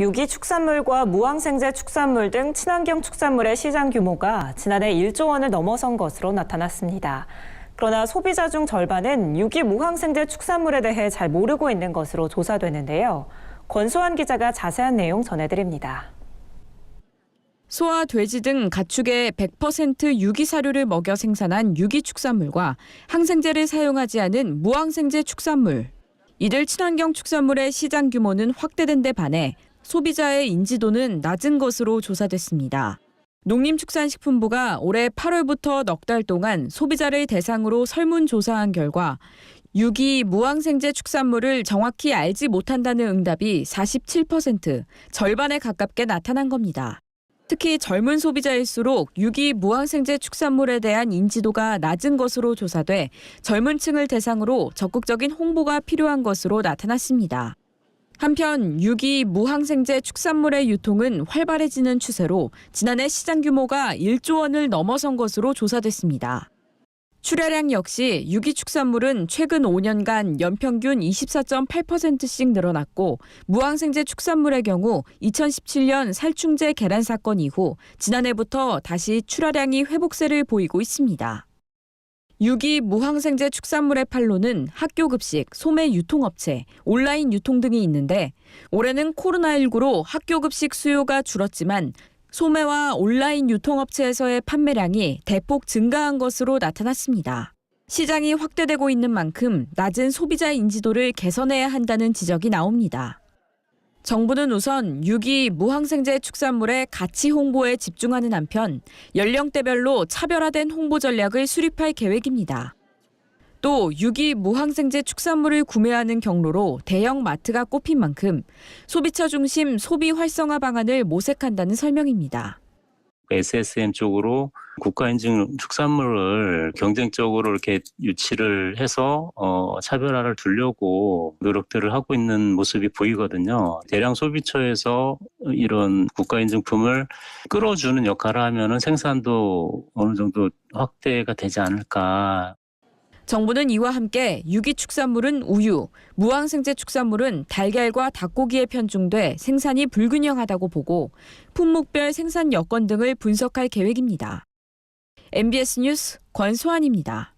유기 축산물과 무항생제 축산물 등 친환경 축산물의 시장 규모가 지난해 1조 원을 넘어선 것으로 나타났습니다. 그러나 소비자 중 절반은 유기 무항생제 축산물에 대해 잘 모르고 있는 것으로 조사되는데요. 권소환 기자가 자세한 내용 전해드립니다. 소와 돼지 등 가축에 100% 유기 사료를 먹여 생산한 유기 축산물과 항생제를 사용하지 않은 무항생제 축산물. 이들 친환경 축산물의 시장 규모는 확대된 데 반해 소비자의 인지도는 낮은 것으로 조사됐습니다. 농림축산식품부가 올해 8월부터 넉 달 동안 소비자를 대상으로 설문조사한 결과 유기 무항생제 축산물을 정확히 알지 못한다는 응답이 47%, 절반에 가깝게 나타난 겁니다. 특히 젊은 소비자일수록 유기 무항생제 축산물에 대한 인지도가 낮은 것으로 조사돼 젊은 층을 대상으로 적극적인 홍보가 필요한 것으로 나타났습니다. 한편 유기 무항생제 축산물의 유통은 활발해지는 추세로 지난해 시장 규모가 1조 원을 넘어선 것으로 조사됐습니다. 출하량 역시 유기 축산물은 최근 5년간 연평균 24.8%씩 늘어났고 무항생제 축산물의 경우 2017년 살충제 계란 사건 이후 지난해부터 다시 출하량이 회복세를 보이고 있습니다. 유기 무항생제 축산물의 판로는 학교 급식, 소매 유통업체, 온라인 유통 등이 있는데 올해는 코로나19로 학교 급식 수요가 줄었지만 소매와 온라인 유통업체에서의 판매량이 대폭 증가한 것으로 나타났습니다. 시장이 확대되고 있는 만큼 낮은 소비자 인지도를 개선해야 한다는 지적이 나옵니다. 정부는 우선 유기 무항생제 축산물의 가치 홍보에 집중하는 한편 연령대별로 차별화된 홍보 전략을 수립할 계획입니다. 또 유기 무항생제 축산물을 구매하는 경로로 대형 마트가 꼽힌 만큼 소비처 중심 소비 활성화 방안을 모색한다는 설명입니다. SSM 쪽으로 국가인증 축산물을 경쟁적으로 이렇게 유치를 해서 어, 차별화를 두려고 노력들을 하고 있는 모습이 보이거든요. 대량 소비처에서 이런 국가인증품을 끌어주는 역할을 하면은 생산도 어느 정도 확대가 되지 않을까 정부는 이와 함께 유기 축산물은 우유, 무항생제 축산물은 달걀과 닭고기에 편중돼 생산이 불균형하다고 보고 품목별 생산 여건 등을 분석할 계획입니다. MBS 뉴스 권소환입니다.